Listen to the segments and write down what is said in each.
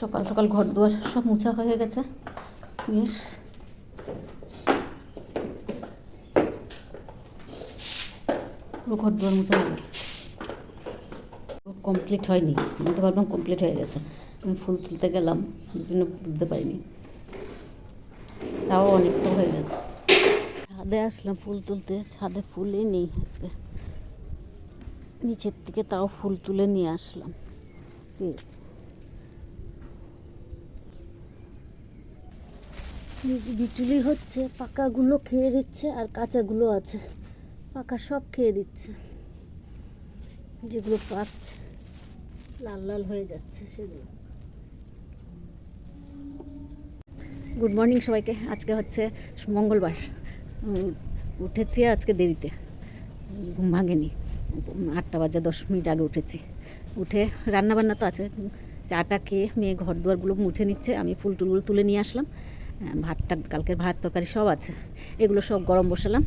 সকাল সকাল ঘর দুয়ার সব মোছা হয়ে গেছে। পুরো ঘর দুয়ার মোছা হয়ে গেছে। কমপ্লিট হয়নি। আমি তো ভাবলাম কমপ্লিট হয়ে গেছে। আমি ফুল তুলতে গেলাম জন্য বুঝতে পারিনি। তাও অনেকটা হয়ে গেছে। ছাদে আসলাম ফুল তুলতে। ছাদে ফুলই নেই আজকে। নিচের থেকে তাও ফুল তুলে নিয়ে আসলাম। পেয়েছি বিচুলি হচ্ছে, পাকাগুলো খেয়ে দিচ্ছে আর কাঁচাগুলো আছে। পাকা সব খেয়ে দিচ্ছে। যেগুলো পাচ্ছে, লাল লাল হয়ে যাচ্ছে সেগুলো। গুড মর্নিং সবাইকে। আজকে হচ্ছে মঙ্গলবার। উঠেছি আজকে দেরিতে। ঘুম ভাঙেনি। আটটা বাজে, দশ মিনিট আগে উঠেছি। উঠে রান্না বান্না তো আছে। চাটা খেয়ে মেয়ে ঘর দুয়ারগুলো মুছে নিচ্ছে। আমি ফুল টুলগুলো তুলে নিয়ে আসলাম। ভাতটা কালকের ভাত, তরকারি সব আছে। এগুলো সব গরম বসালাম।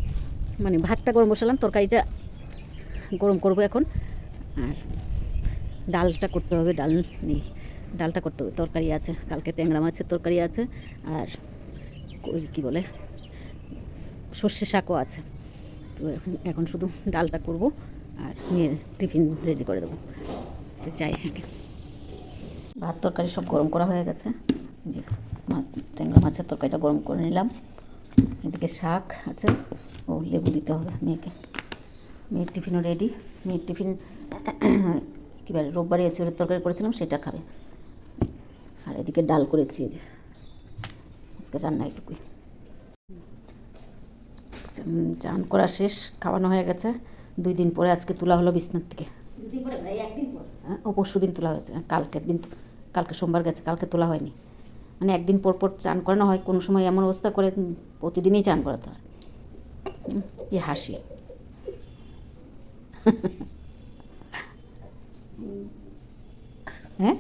মানে ভাতটা গরম বসালাম, তরকারিটা গরম করব এখন। আর ডালটা করতে হবে, ডাল নেই, ডালটা করতে হবে। তরকারি আছে, কালকে ট্যাংরা মাছের তরকারি আছে, আর ওই কী বলে, সর্ষে শাকও আছে। তো এখন শুধু ডালটা করব, আর নিয়ে টিফিন রেডি করে দেবো। তো যাই আগে ভাত, তরকারি সব গরম করা হয়ে গেছে। মা- ট্যাংরা মাছের তরকারিটা গরম করে নিলাম। এদিকে শাক আছে ও লেবু দিতে হবে মেয়েকে। মেয়ের টিফিনও রেডি মেয়ের টিফিন কী বলে রোববারে এঁচুড়ের তরকারি করেছিলাম সেটা খাবে। আর এদিকে ডাল করেছি যে। আজকে রান্না এটুকুই। চান করা শেষ খাওয়ানো হয়ে গেছে। দুই দিন পরে আজকে তোলা হলো বিছনার থেকে। হ্যাঁ, ও পরশু দিন তোলা হয়েছে। কালকের দিন কালকে সোমবার গেছে কালকে তোলা হয়নি। মানে একদিন পর পর চান করানো হয়, কোনো সময় এমন অবস্থা করে প্রতিদিনই চান করাতে হয়। কি হাসি। হ্যাঁ?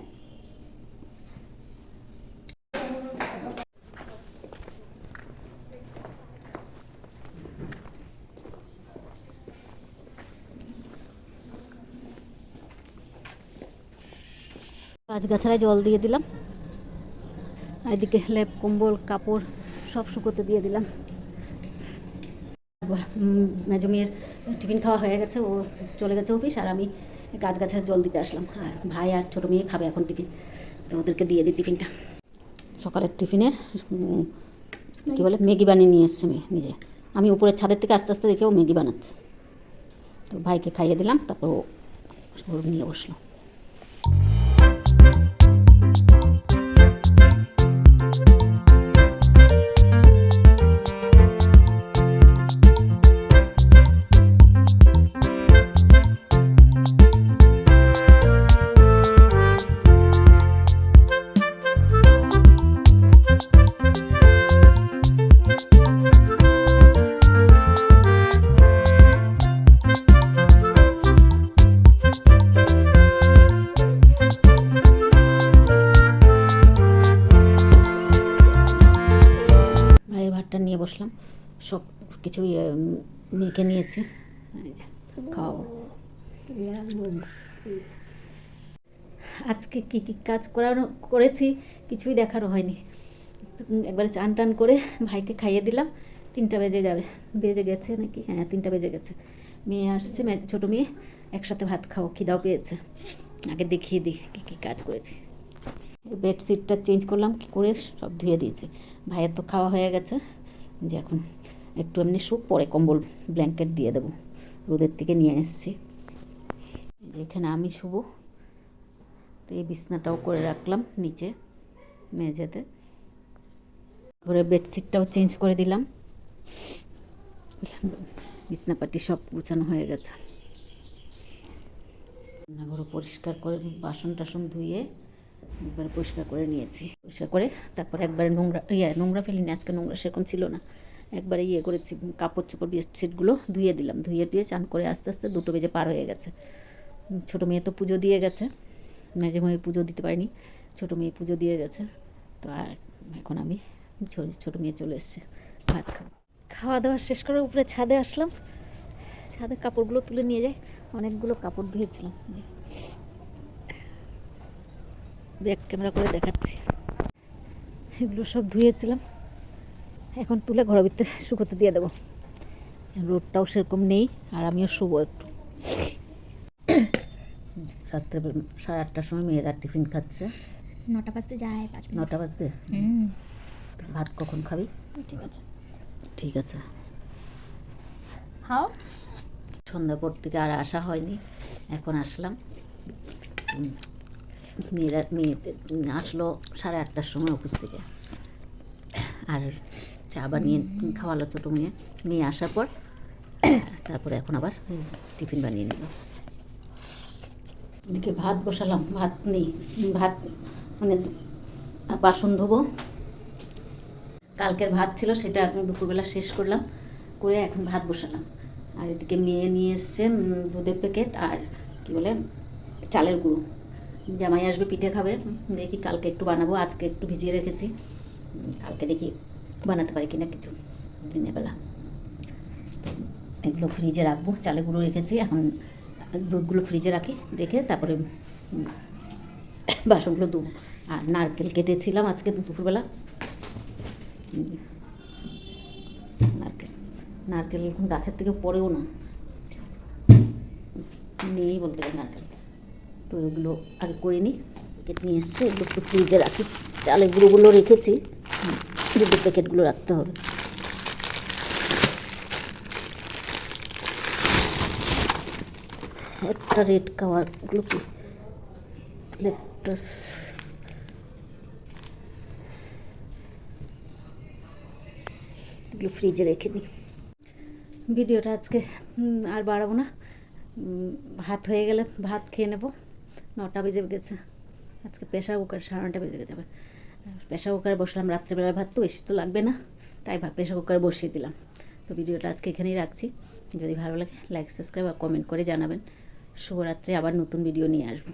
গাছগাছায় জল দিয়ে দিলাম। এদিকে লেপ কম্বল কাপড় সব শুকোতে দিয়ে দিলাম। উম, মেজো মেয়ের টিফিন খাওয়া হয়ে গেছে ও চলে গেছে অফিস আর আমি গাছ গাছের জল দিতে আসলাম। আর ভাই আর ছোটো মেয়ে খাবে এখন টিফিন তো ওদেরকে দিয়ে দিই টিফিনটা। সকালের টিফিনের কী বলে ম্যাগি বানিয়ে নিয়ে এসছে মেয়ে নিজে। আমি উপরের ছাদের থেকে আস্তে আস্তে দেখে ও ম্যাগি বানাচ্ছে। তো ভাইকে খাইয়ে দিলাম তারপর ও নিয়ে বসল। সব কিছু ইয়ে, মেখে নিয়েছি। খাওয়াবো। আজকে কী কী কাজ করানো করেছি কিছুই দেখারও হয়নি। একবারে চান টান করে ভাইকে খাইয়ে দিলাম। তিনটা বেজে যাবে। বেজে গেছে নাকি? হ্যাঁ তিনটা বেজে গেছে। মেয়ে আসছে মেয়ে ছোটো মেয়ে। একসাথে ভাত খাও খিদাও পেয়েছে। আগে দেখিয়ে দিই কী কী কাজ করেছি। বেডশিটটা চেঞ্জ করলাম কী করে সব ধুয়ে দিয়েছে। ভাইয়ের তো খাওয়া হয়ে গেছে। যে এখন একটু এমনি শুক পরে কম্বল ব্ল্যাঙ্কেট দিয়ে দেবো। রোদের থেকে নিয়ে এসেছি। এই যে এখানে আমি শুভ তো এই বিছনাটাও করে রাখলাম নিচে, মেঝেতে। ঘরে বেডশিটটাও চেঞ্জ করে দিলাম। বিছনাপাটি সব গুছানো হয়ে গেছে। রান্নাঘরও পরিষ্কার করে, বাসন টাসন ধুয়ে একবার পরিষ্কার করে নিয়েছি। পরিষ্কার করে, তারপরে একবারে নোংরা ইয়ে নোংরা ফেলিনি, আজকে নোংরা সেরকম ছিল না। একবারে ইয়ে করেছি, কাপড় চোপড় বেডশিটগুলো ধুয়ে দিলাম, ধুয়ে টুয়ে চান করে আস্তে আস্তে দুটো বেজে পার হয়ে গেছে। ছোটো মেয়ে তো পুজো দিয়ে গেছে, মেঝে মেয়ে পুজো দিতে পারিনি, ছোটো মেয়ে পুজো দিয়ে গেছে, তো আর এখন আমি ছোটো মেয়ে চলে এসছে, ভাত খাব। খাওয়া দাওয়া শেষ করে উপরে ছাদে আসলাম, ছাদে কাপড়গুলো তুলে নিয়ে যাই, অনেকগুলো কাপড় ধুয়েছিলাম ব্যাক ক্যামেরা করে দেখাচ্ছি। এগুলো সব ধুয়েছিলাম এখন তুলে ঘরের ভিতরে শুকোতে দিয়ে দেবো। রোডটাও সেরকম নেই আর আমিও শুবো একটু। রাত্রে সাড়ে আটটার সময় মেয়েরা টিফিন খাচ্ছে। নটা বাজতে যায় নটা বাজতে? হুম। ভাত কখন খাবি? ঠিক আছে। ঠিক আছে। খাও। সন্ধ্যা পর থেকে আর আসা হয়নি এখন আসলাম। মেয়েরা মেয়ে আসলো সাড়ে আটটার সময় অফিস থেকে। আর চা বানিয়ে খাওয়ালো ছোটো মেয়ে মেয়ে আসার পর, তারপরে এখন আবার টিফিন বানিয়ে নিল। এদিকে ভাত বসালাম, ভাত নেই, ভাত মানে বাসন ধোবো। কালকের ভাত ছিল সেটা এখন দুপুরবেলা শেষ করলাম, করে এখন ভাত বসালাম। আর এদিকে মেয়ে নিয়ে এসছে দুধের প্যাকেট আর কি বলে, চালের গুঁড়ো। জামাই আসবে, পিঠে খাবে। দেখি কালকে একটু বানাবো, আজকে একটু ভিজিয়ে রেখেছি। কালকে দেখি বানাতে পারি কিনা কিছু দিনের বেলা এগুলো ফ্রিজে রাখব, চালের গুঁড়ো রেখেছি, এখন দুধগুলো ফ্রিজে রাখি, রেখে তারপরে বাসনগুলো ধুবো। আর নারকেল কেটেছিলাম আজকে দুপুরবেলা। নারকেল নারকেল গাছের থেকে পড়েও না। নেই বলতে গেলে নারকেল। তো এগুলো আগে করে নিই প্যাকেট নিয়ে এসছে এগুলো ফ্রিজে রাখি। চালের গুঁড়োগুলো রেখেছি। হুম, প্যাকেটগুলো রাখতে হবে। একটা রেড কাওয়ারগুলো কি এগুলো ফ্রিজে রেখে দিই। ভিডিওটা আজকে আর বাড়াবো না। ভাত হয়ে গেলে ভাত খেয়ে নেব। নটা বেজে গেছে। আজকে প্রেশার কুকার সাড়ে নটা বেজে যাবে প্রেশার কুকারে বসলাম রাত্রেবেলার ভাত তো বেশি তো লাগবে না। তাই প্রেশার কুকারে বসিয়ে দিলাম। তো ভিডিওটা আজকে এখানেই রাখছি। যদি ভালো লাগে লাইক সাবস্ক্রাইব আর কমেন্ট করে জানাবেন। শুভরাত্রি, আবার নতুন ভিডিও নিয়ে আসব।